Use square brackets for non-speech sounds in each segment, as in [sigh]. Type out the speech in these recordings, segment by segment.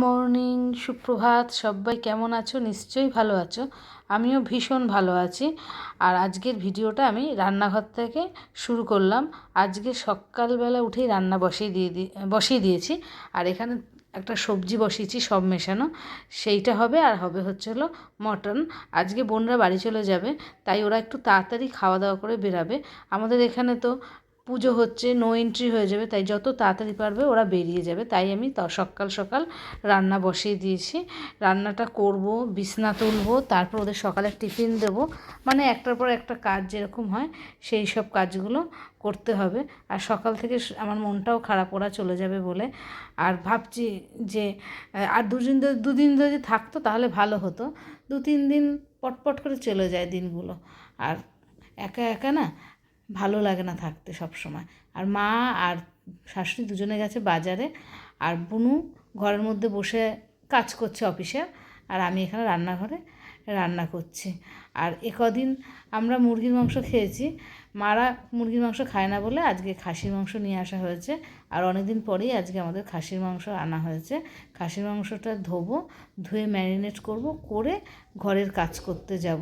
Morning, সুপ্রভাত সবাই কেমন আছো? নিশ্চয়ই ভালো আছো। আমিও ভীষণ ভালো আছি। আর আজকের ভিডিওটা আমি রান্নাঘর থেকে শুরু করলাম। আজকে সকালবেলা উঠেই রান্না বসিয়ে দিয়ে দি, বসিয়ে দিয়েছি। আর এখানে একটা সবজি বসিয়েছি, সব মেশানো। সেইটা হবে আর হবে হচ্ছে হলো মটন। আজকে বোনরা বাড়ি চলে যাবে, তাই ওরা একটু তাড়াতাড়ি খাওয়া দাওয়া করে বেরাবে। আমাদের এখানে তো পুজো হচ্ছে নো এন্ট্রি হয়ে যাবে, তাই যত তাড়াতাড়ি পারবে ওরা বেরিয়ে যাবে। তাই আমি সকাল সকাল রান্না বসিয়ে দিয়েছি। রান্নাটা করব, বিছনা তুলবো, তারপর ওদের সকালে টিফিন দেব। মানে একটার পর একটা কাজ যেরকম হয়, সেই সব কাজগুলো করতে হবে। আর সকাল থেকে আমার মনটাও খারাপ, ওরা চলে যাবে বলে। আর ভাবছি যে আর দুদিন ধরে- দুদিন যদি থাকতো তাহলে ভালো হতো। দু তিন দিন পটপট করে চলে যায় দিনগুলো। আর একা একা না ভালো লাগে না থাকতে সব সময় আর মা আর শাশুড়ি দুজনে গেছে বাজারে, আর বুনু ঘরের মধ্যে বসে কাজ করছে অফিসে, আর আমি এখানে রান্নাঘরে রান্না করছি। আর এ কদিন আমরা মুরগির মাংস খেয়েছি। মারা মুরগির মাংস খায় না বলে আজকে খাসির মাংস নিয়ে আসা হয়েছে। আর অনেকদিন পরেই আজকে আমাদের খাসির মাংস আনা হয়েছে। খাসির মাংসটা ধোবো, ধুয়ে ম্যারিনেট করব, করে ঘরের কাজ করতে যাব।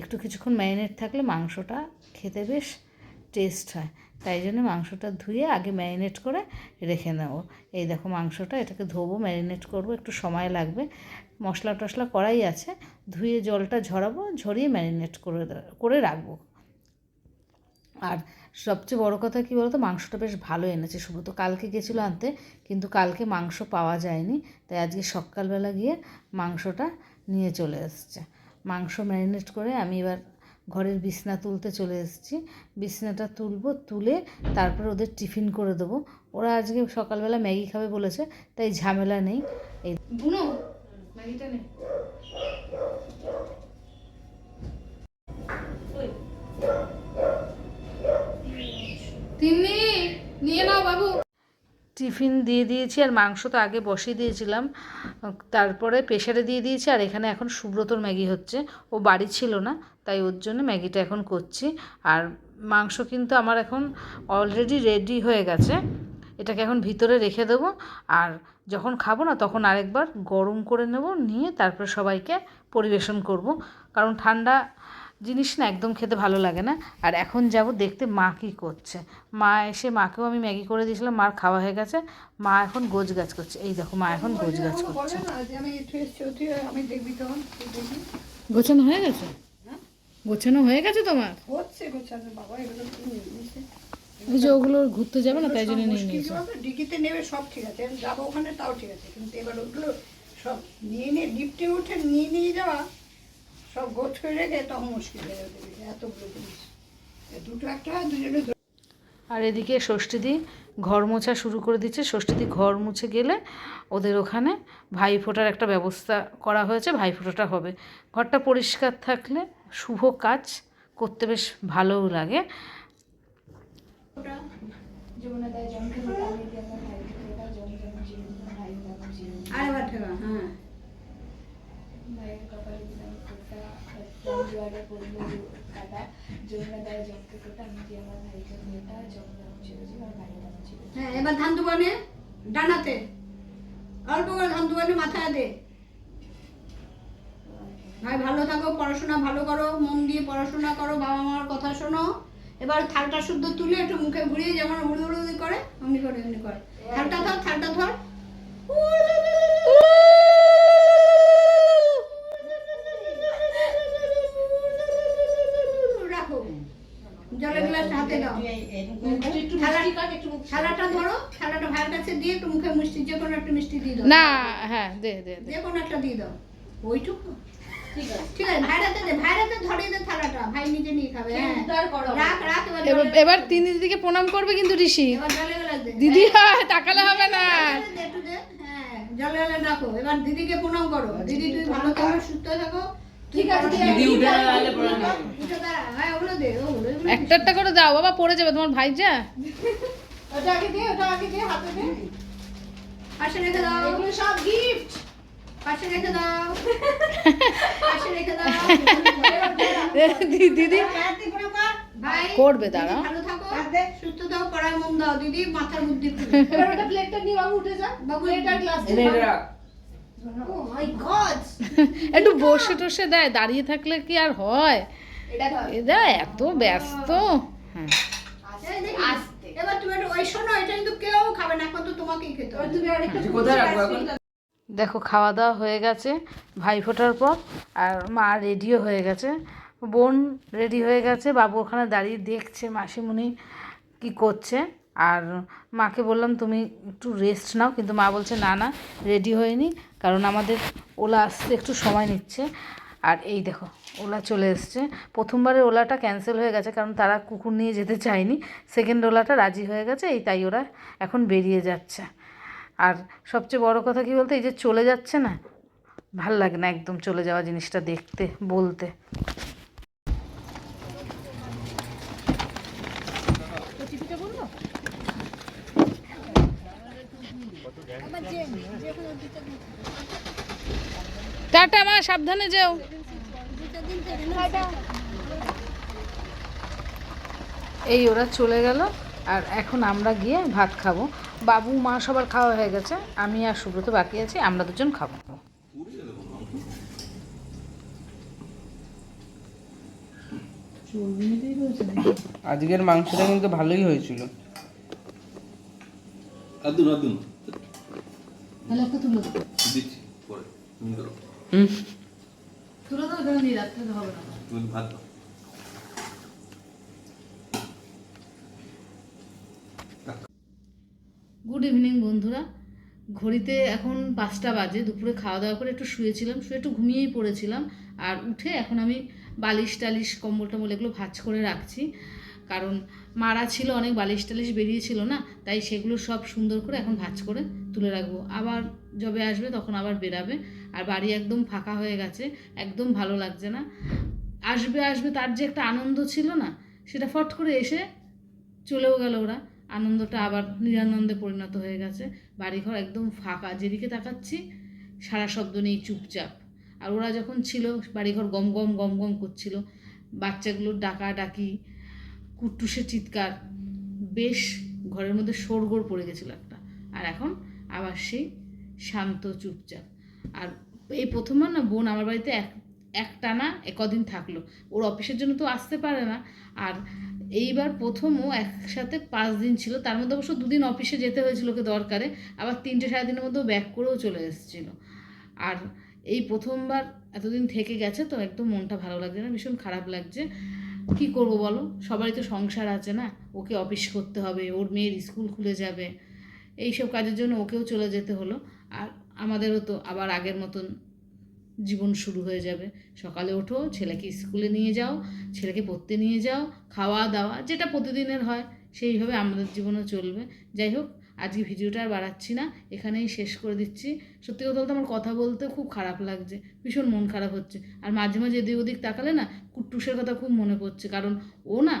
একটু কিছুক্ষণ ম্যারিনেট থাকলে মাংসটা খেতে বেশ টেস্ট হয়। তাই জন্য মাংসটা ধুয়ে আগে ম্যারিনেট করে রেখে নেব। এই দেখো মাংসটা, এটাকে ধোবো, ম্যারিনেট করব, একটু সময় লাগবে। মশলা টশলা করাই আছে। ধুয়ে জলটা ঝরাবো, ঝরিয়ে ম্যারিনেট করে করে রাখব। আর সবচেয়ে বড় কথা কী বলতো, মাংসটা বেশ ভালো এনেছে। সুব্রত কালকে গেছিল আনতে, কিন্তু কালকে মাংস পাওয়া যায়নি। তাই আজকে সকালবেলা গিয়ে মাংসটা নিয়ে চলে এসছে। মাংস ম্যারিনেট করে আমি এবার ঘরের বিছনা তুলতে চলে এসেছি। বিছনাটা তুলবো, তুলে তারপর ওদের টিফিন করে দেবো। ওরা আজকে সকালবেলা ম্যাগি খাবে বলেছে, তাই ঝামেলা নেই। এই বুনো, ম্যাগিটা নে। তিন্নি, নিয়ে নাও বাবু। টিফিন দিয়ে দিয়েছি আর মাংস তো আগে বসিয়ে দিয়েছিলাম। তারপরে প্রেশারে দিয়ে দিয়েছি আর এখানে এখন সুব্রতর ম্যাগি হচ্ছে। ও বাড়ি ছিল না, তাই ওর জন্য ম্যাগিটা এখন করছি। আর মাংস কিন্তু আমার এখন অলরেডি রেডি হয়ে গেছে। এটাকে এখন ভিতরে রেখে দেবো। আর যখন খাব না তখন আরেকবার গরম করে নেব, নিয়ে তারপরে সবাইকে পরিবেশন করব। কারণ ঠান্ডা জিনিস না একদম খেতে ভালো লাগে না। আর এখন যাব দেখতে মা কী করছে। মা এসে মাকেও আমি ম্যাগি করে দিয়েছিলাম মার খাওয়া হয়ে গেছে। মা এখন গোজ গাছ করছে। এই দেখো মা এখন গোজ গাছ করছে। গোছানো হয়ে গেছে? গোছানো হয়ে গেছে তোমার? হচ্ছে গোছানো বাবা এগুলো কি ওই যে ওগুলো ঘুরতে যাবে না তাই জন্য নিয়ে নিয়েছে। ডিকিতে নেবে সব ঠিক আছে। আমি যাব ওখানে তাও ঠিক আছে। কিন্তু এবার ওগুলো সব নিয়ে নিয়ে লিফটে উঠে নিয়ে নিয়ে যাওয়া সব গোছ করে রেখে তখন মুশকিল হয়ে যাবে। এতগুলো জিনিস। দুটো একটা দুজনে আর এদিকে ষষ্ঠীদি ঘর মোছা শুরু করে দিচ্ছে। ষষ্ঠীদি ঘর মুছে গেলে ওদের ওখানে ভাইফোঁটার একটা ব্যবস্থা করা হয়েছে। ভাইফোঁটাটা হবে। ঘরটা পরিষ্কার থাকলে শুভ কাজ করতে বেশ ভালোও লাগে। আরেকবার ঠেকা হ্যাঁ হ্যাঁ এবার ধান দুবানে ডানাতে। অল্প করে ধান দুবানে মাথায় দে। ভাই ভালো থাকো পড়াশোনা ভালো করো মন দিয়ে পড়াশোনা করো বাবা মার কথা শোনো। এবার থালটা শুদ্ধ তুলে একটু মুখে ঘুরিয়ে যেমন উড়ি উড়ি করে অমনি করে এমনি করে। থালটা ধর থালটা ধর। দে দে দে। যে কোনো একটা দিয়ে দাও। ওইটুকু? ঠিক আছে। ভাইরাতে দে ভাইরাতে ধরিয়ে দে থালাটা। ভাই নিজে নিয়ে খাবে হ্যাঁ। রাখ রাখ এবার এবার তিন দিদিকে প্রণাম করবে কিন্তু ঋষি। এবার জলে গেলে দে। দিদি তাকালে হবে না। একটু দে, হ্যাঁ, জলে রাখো। এবার দিদিকে প্রণাম করো। দিদি তুই ভালো থাকো সুস্থ থাকো। দিদি হ্যাঁ একটা দাও বাবা পড়ে যাবে। তোমার ভাই যা ওটা আগে দে ওটা আগে দে হাতে দে। পাশে রেখে দাও। এগুলো সব গিফট পাশে রেখে দাও। [laughs] পাশে রেখে দাও। দিদি ভাই করবে, থাকো। সুস্থ থাকো পড়ায় মন দাও দিদি মাথার বুদ্ধি খুলে। [laughs] এবার ওটা প্লেটটা নিয়ে বাবু উঠে যা। বাবু গ্লাস মাই গড একটু বসে টসে দেয় দাঁড়িয়ে থাকলে কি আর হয়? এটা এরা এত ব্যস্ত। হ্যাঁ আস্তে এবার তুমি একটু ওই শোনো এটা কিন্তু কেউ খাবে না একমাত্র তোমাকেই খেতে হবে তুমি আরেকটা কোথায় রাখব এখন দেখো খাওয়া দাওয়া হয়ে গেছে ভাই ফোটার পর আর মা রেডিও হয়ে গেছে বোন রেডি হয়ে গেছে বাবু ওখানে দাঁড়িয়ে দেখছে মাসিমণি কি করছে আর মাকে বললাম তুমি একটু রেস্ট নাও কিন্তু মা বলছে না না রেডি হয়নি কারণ আমাদের ওলা আসতে একটু সময় নিচ্ছে। আর এই দেখো ওলা চলে এসছে। প্রথমবারে ওলাটা ক্যান্সেল হয়ে গেছে কারণ তারা কুকুর নিয়ে যেতে চায়নি। সেকেন্ড ওলাটা রাজি হয়ে গেছে এই তাই ওরা এখন বেরিয়ে যাচ্ছে। আর সবচেয়ে বড় কথা কি বলতে এই যে চলে যাচ্ছে না ভালো লাগে না একদম চলে যাওয়া জিনিসটা দেখতে বলতে। টাটা মা সাবধানে যেও। এই ওরা চলে গেল আর এখন আমরা গিয়ে ভাত খাব। বাবু মা সবার খাওয়া হয়ে গেছে। আমি আর সুব্রত বাকি আছি আমরা দুজন খাব। আজকের মাংসটা কিন্তু ভালোই হয়েছিল। আদুন আদুন তাহলে একটা তুলে দেবো দিচ্ছি পরে। তুমি করো তুলে দেবো এখানে নিয়ে রাখতে হবে না। তুমি ভাত দাও। গুড ইভিনিং বন্ধুরা। ঘড়িতে এখন পাঁচটা বাজে, দুপুরে খাওয়া দাওয়া করে একটু শুয়েছিলাম, শুয়ে একটু ঘুমিয়েই পড়েছিলাম আর উঠে এখন আমি বালিশ টালিশ, কম্বল টম্বল এগুলো ভাঁজ করে রাখছি। কারণ মারা ছিল অনেক, বালিশ টালিশ বেরিয়েছিল না, তাই সেগুলো সব সুন্দর করে এখন ভাঁজ করে তুলে রাখব। আবার যবে আসবে তখন আবার বেরাবে। আর বাড়ি একদম ফাঁকা হয়ে গেছে, একদম ভালো লাগছে না। আসবে আসবে তার যে একটা আনন্দ ছিল না, সেটা ফট করে এসে চলেও গেল ওরা। আনন্দটা আবার নিরানন্দে পরিণত হয়ে গেছে। বাড়িঘর একদম ফাঁকা, যেদিকে তাকাচ্ছি সারা শব্দ নেই, চুপচাপ। আর ওরা যখন ছিল, বাড়িঘর গম গম গম গম করছিল, বাচ্চাগুলোর ডাকা ডাকি কুট্টুসের চিৎকার, বেশ ঘরের মধ্যে শোরগোড় পড়ে গেছিল একটা। আর এখন আবার সেই শান্ত, চুপচাপ। আর এই প্রথমবার না বোন আমার বাড়িতে এক, একটানা কদিন থাকল। ওর অফিসের জন্য তো আসতে পারে না। আর এইবার প্রথমও একসাথে পাঁচ দিন ছিল। তার মধ্যে অবশ্য দুদিন অফিসে যেতে হয়েছিল ওকে দরকারে। আবার তিনটে সাড়ে দিনের মধ্যেও ব্যাক করেও চলে এসেছিল। আর এই প্রথমবার এতদিন থেকে গেছে, তো একদম মনটা ভালো লাগছে না, ভীষণ খারাপ লাগছে। কি করব বলো? সবারই তো সংসার আছে না? ওকে অফিস করতে হবে, ওর মেয়ের স্কুল খুলে যাবে। এইসব কাজের জন্য ওকেও চলে যেতে হলো। আর আমাদেরও তো আবার আগের মতন জীবন শুরু হয়ে যাবে। সকালে ওঠো, ছেলেকে স্কুলে নিয়ে যাও, ছেলেকে পড়তে নিয়ে যাও, খাওয়া দাওয়া যেটা প্রতিদিনের হয়, সেইভাবে আমাদের জীবনও চলবে। যাই হোক, আজকে ভিডিওটা আর বাড়াচ্ছি না, এখানেই শেষ করে দিচ্ছি। সত্যি কথা বলতে আমার কথা বলতে খুব খারাপ লাগছে, ভীষণ মন খারাপ হচ্ছে। আর মাঝে মাঝে এদিক ওদিক তাকালে না, কুট্টুসের কথা খুব মনে পড়ছে, কারণ ও না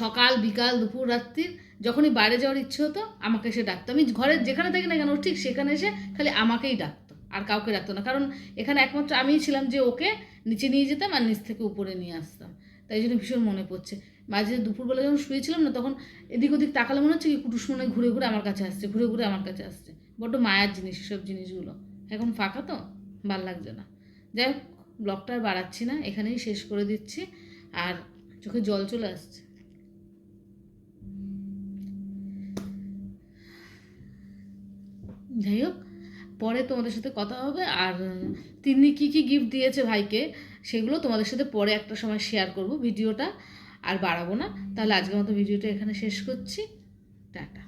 সকাল, বিকাল, দুপুর, রাত্রির যখনই বাইরে যাওয়ার ইচ্ছে হতো, আমাকে এসে ডাকতো। আমি ঘরে যেখানে থাকি না কেন ঠিক সেখানে এসে খালি আমাকেই ডাকতো। আর কাউকে ডাকতো না। কারণ এখানে একমাত্র আমিই ছিলাম যে ওকে নিচে নিয়ে যেতাম আর নিচ থেকে উপরে নিয়ে আসতাম। তাই জন্য ভীষণ মনে পড়ছে। মাঝে দুপুরবেলা যখন শুয়েছিলাম না, তখন এদিক ওদিক তাকালে মনে হচ্ছে কি কুটুস মনে ঘুরে ঘুরে আমার কাছে আসছে, ঘুরে ঘুরে আমার কাছে আসছে। বড্ড মায়ার জিনিস এসব জিনিসগুলো। এখন ফাঁকা তো, ভালো লাগছে না। যাই হোক ব্লগটা আর বাড়াচ্ছি না, এখানেই শেষ করে দিচ্ছি। আর চোখে জল চলে আসছে। যাই হোক পরে তোমাদের সাথে কথা হবে আর তিনি কি কি গিফট দিয়েছে ভাইকে সেগুলো তোমাদের সাথে পরে একটা সময় শেয়ার করব ভিডিওটা আর বাড়াবো না। তাহলে আজকের মতো ভিডিওটা এখানে শেষ করছি। টাটা।